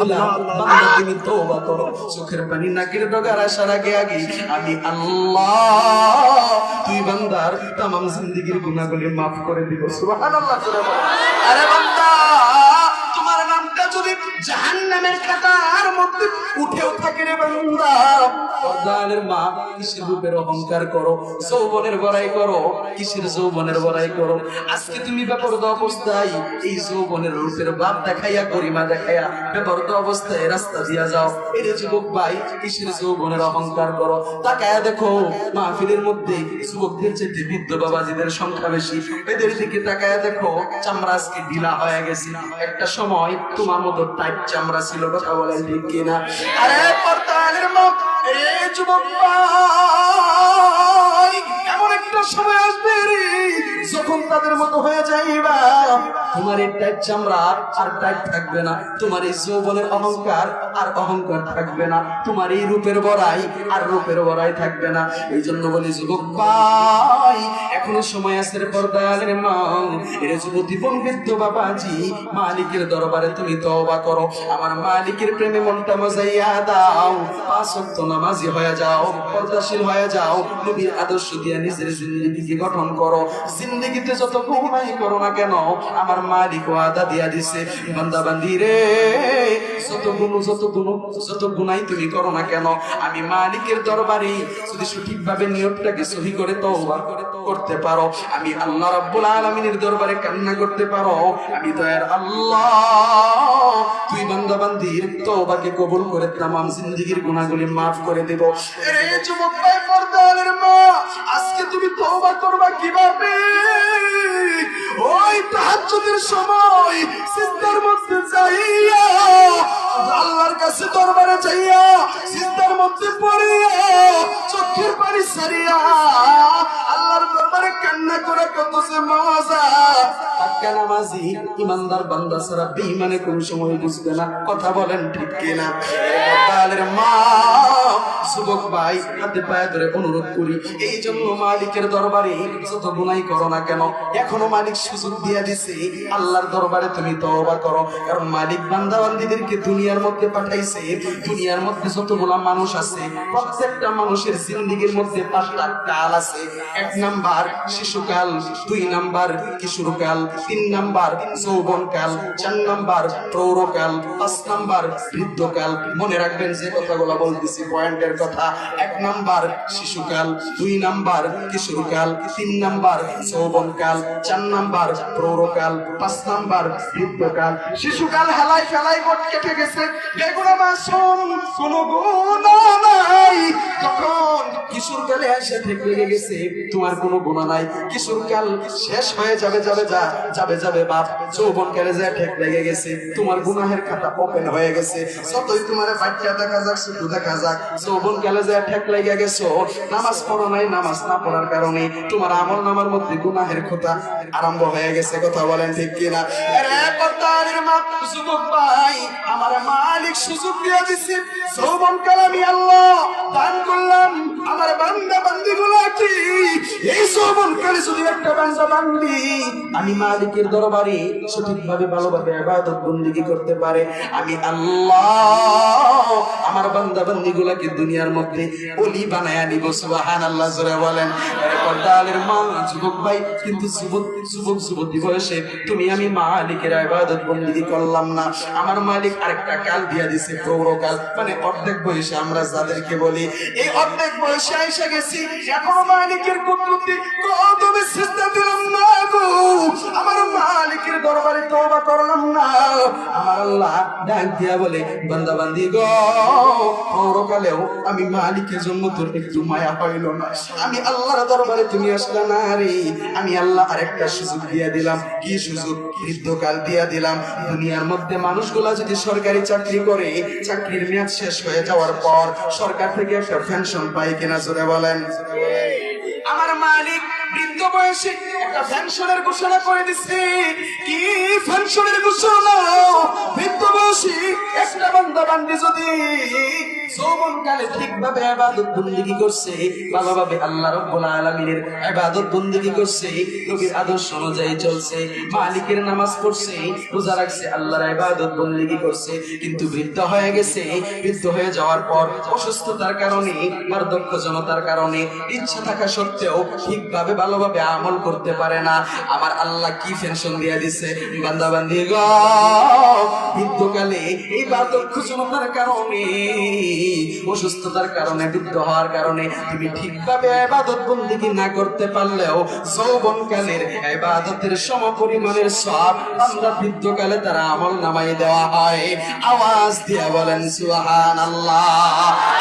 দিলাম বান্দা। তুমি তওবা করো। চোখের পানি নাকের ডগার আসার আগে আগে। আমি আল্লাহ তুই বান্দার তামাম জিন্দেগির গুনাহগুলি মাফ করে দিব। সুবহানাল্লাহ আরে বান্দা তোমার নামটা যদি জাহান্নামের খাতার মধ্যে উঠেও থাকে রে বান্দা। মা, কিসের রূপের অহংকার করো? যৌবনের বড়াই করো, কিসের যৌবনের বড়াই করো? আজকে তুমি বেপরদ অবস্থায় এই যৌবনের রূপের বাপ দেখাইয়া, গরিমা দেখাইয়া বেপরদ অবস্থায় রাস্তা দিয়া যাও। যে যুবক ভাই, কিসের যৌবনের অহংকার করো? তাকায়া দেখো, মাহফিলের মধ্যে যুবকদের চেয়ে বৃদ্ধ বাবাজিদের সংখ্যা বেশি। এদের দিকে তাকায়া দেখো, চামড়া আজকে ঢিলা হয়ে গেছে। একটা সময় তোমার মতো টাইট চামড়া ছিল, কথা বলেন ঠিক কিনা আরে পর্দানের মত এ যুবক এমন একটা সময় আসবে রে যখন তাদের মতো হয়ে যাইবা। তোমার এই টাইট চামড়া আর টাইট থাকবে না। তোমার এই যৌবনের অহংকার আর অহংকার থাকবে না। তোমার এই রূপের বড়াই আর রূপের বড়াই থাকবে না। এই জন্য বলি, যুবক ভাই, এখনও সময় আছে পর্দালের মা এর যুবতী বন্ধুত্ব বাবাজি, মালিকের দরবারে তুমি তওবা করো। আমার মালিকের প্রেমে মনটা মজাইয়া দাও। পাঁচ ওয়াক্ত নামাজি হয়ে যাও, পর্দাশীল হয়ে যাও। নবীর আদর্শ দিয়ে নিজের জিন্দগিকে গঠন করো। জিন্দগিতে যত গুনাই করো না কেন, আমার মালিক ওয়াদা দিয়া দিছে বান্দা বান্দি রে, যত গুণ যত গুণ, যত গুনাই তুমি করো না কেন, আমি মালিকের দরবারে যদি সঠিকভাবে নিয়তটাকে সহি করে তওবা করে করতে পারো, আমি আল্লাহ রাব্বুল আলামিনের দরবারে কান্না করতে পারো, আমি দয়ার আল্লাহ, তুই বান্দা বান্দির তওবাকে কবুল করে তামাম জিন্দেগীর গুনাহগুলি maaf করে দেব। রে যুবক ভাই পর্দালের মা, আজকে তুমি তওবা করবা কীভাবে? তাহাজ্জুদের সময় সিজদার মধ্যে যাইয়া আল্লাহর কাছে দরবারে যাইয়া ইমানদার বান্দা সারা কোন সময় বুঝবে না। কথা বলেন ঠিক কিনা? মা, যুবক ভাই, হাতে পায়ে ধরে অনুরোধ করি, এই জন্য মালিকের দরবারে যত গুনাই করো না কেন, এখনও মালিক সুযোগ দিছে। আল্লাহর দরবারে তুমি তওবা করো, কারণ মালিক বান্দা বান্দিদেরকে দুনিয়ার মধ্যে পাঠাইছে। দুনিয়ার মধ্যে যতগুলা মানুষ আছে, প্রত্যেকটা মানুষের জিন্দিগির মধ্যে পাঁচটা কাল আছে। এক নাম্বার শিশুকাল, দুই নাম্বার কিশোরকাল। তিন নাম্বার যৌবনকাল চার নাম্বার প্রৌঢ়কাল পাঁচ নাম্বার বৃদ্ধকাল মনে রাখবেন যে কথাগুলো বলতেছি, পয়েন্টের কথা। এক নাম্বার শিশুকাল দুই নাম্বার কিশোরকাল তিন নাম্বার যৌবনকাল চার নাম্বার প্রৌঢ়কাল পাঁচ নাম্বার বৃদ্ধকাল শিশুকাল হেলাই ফেলাই কেটে গেছে। বেগুনা মাসুম কোনো গুণা নাই। তখন কিশোরকালে এসে লেগে গেছে, তোমার কোনো গুণা নাই। কিশোরকাল শেষ হয়ে যাবে যাবে, যা, যাবে যাবে, বাপ। যৌবনকালে যা ঠেক লেগে গেছে, তোমার খাতা ওপেন হয়ে গেছে। যতই তোমার বাচ্চা দেখা যাক, শুধু দেখা যাক যৌবনকালে যা ঠেক লেগে গেছো নামাজ পড়ো নাই, নামাজ না পড়ার কারণে তোমার আমল নামার মধ্যে গুনাহের খোতা আরম্ভ হয়ে গেছে। কথা বলেন ঠিক কিনা? আমার মালিক সুযোগ দিয়ে দিছে। যৌবনকাল আমি আল্লাহ দান করলাম। আমার বান্দা বান্দি কি আমি মালিকের দরবারে ভালোভাবে আবাদত বন্দিগি করতে পারে। আমি আল্লাহ আমার বান্দা দুনিয়ার মধ্যে অলি বানায়া বলেন। মা তুমি আমি মালিকের আবাদত বন্দিগি করলাম না। আমার মালিক আরেকটা কাল দিয়া দিছে প্রৌঢ়কাল মানে অর্ধেক বয়সে আমরা যাদেরকে বলি, এই অর্ধেক বয়সে আইসা গেছি, এখনও মালিকের আমি মালিকের জন্য তোর একটু মায়া হইল না। আমি আল্লাহর দরবারে তুমি আসলা না রে। আমি আল্লাহ আরেকটা সুযোগ দিয়া দিলাম। কি সুযোগ? বৃদ্ধকাল দিয়া দিলাম। দুনিয়ার মধ্যে মানুষগুলা যদি সরকারি চাকরি করে, চাকরির মেয়াদ শেষ হয়ে যাওয়ার পর সরকার থেকে একটা পেনশন পাই কিনা, জোরে বলেন। আমার মালিক বৃদ্ধ বয়সে একটা পেনশনের ঘোষণা করে দিচ্ছে। কি ফ্যাংশনের ঘোষণা? বৃদ্ধ বয়সী একটা বান্দা বান্দি যদি কিন্তু বৃদ্ধ হয়ে গেছে। বৃদ্ধ হয়ে যাওয়ার পর অসুস্থতার কারণে বার্ধক্য জনতার কারণে ইচ্ছা থাকা সত্ত্বেও ঠিকভাবে, ভালোভাবে আমল করতে পারে না। আমার আল্লাহ কি পেনশন দিয়ে দিছে? বান্দা বান্দি গ বৃদ্ধকালে এই বার্ধক্য জনতার কারণে অসুস্থতার কারণে, বৃদ্ধ হওয়ার কারণে তুমি ঠিকভাবে এবাদত বন্দিকে না করতে পারলেও যৌবনকালের আবাদতের সম পরিমাণের সব আমরা বৃদ্ধকালে তারা আমল নামাই দেওয়া হয়। আওয়াজ দিয়ে বলেন, সুবহানাল্লাহ।